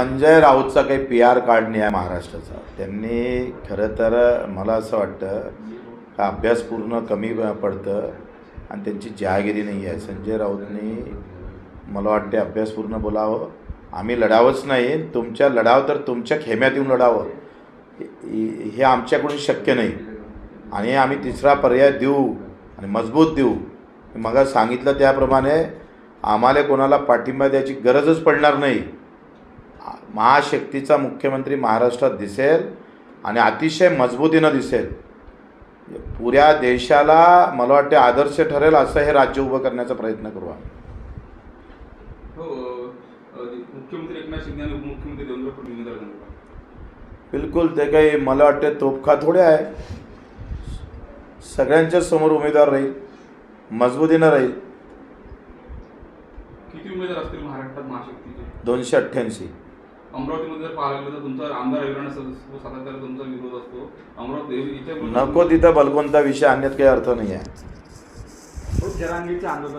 संजय राऊतचा काही P R card नाही आहे महाराष्ट्राचा. त्यांनी खरं तर मला असं वाटतं का अभ्यास पूर्ण कमी पडतं आणि त्यांची जहागिरी नाही आहे. संजय राऊतनी मला वाटते अभ्यास पूर्ण बोलावं. आम्ही लढावंच नाही. तुमच्या लढाव तर तुमच्या खेम्यात येऊन लढावं. हे- हे आमच्याकडून शक्य नाही. आणि आम्ही तिसरा पर्याय देऊ आणि मजबूत देऊ. मग सांगितलं त्याप्रमाणे आम्हाला कोणाला पाठिंबा द्यायची गरजच पडणार नाही. महाशक्तीचा मुख्यमंत्री महाराष्ट्रात दिसेल आणि अतिशय मजबूतीनं दिसेल. पुऱ्या देशाला मला वाटते आदर्श ठरेल असं हे राज्य उभं करण्याचा प्रयत्न करू आम्ही हो अ, मुख्यमंत्री एकनाथ शिंदे आणि उपमुख्यमंत्री देवेंद्र फडणवीस उमेदवार देणार का? बिलकुल ते काही मला वाटते तोफखा थोडे आहे. सगळ्यांच्या समोर उमेदवार राहील मजबूतीनं राहील. किती उमेदवार असतील महाराष्ट्रात महाशक्तीचे? दोनशे अठ्ठ्याऐंशी. अमरावतीमध्ये जर पाहायला गेलं तर तुमचा आमदार रविराणा सातत्याला तुमचा विरोध असतो. अमरावती इथे नको तिथं बलकोनता विषय आणण्यात काही अर्थ नाही आहे आंदोलन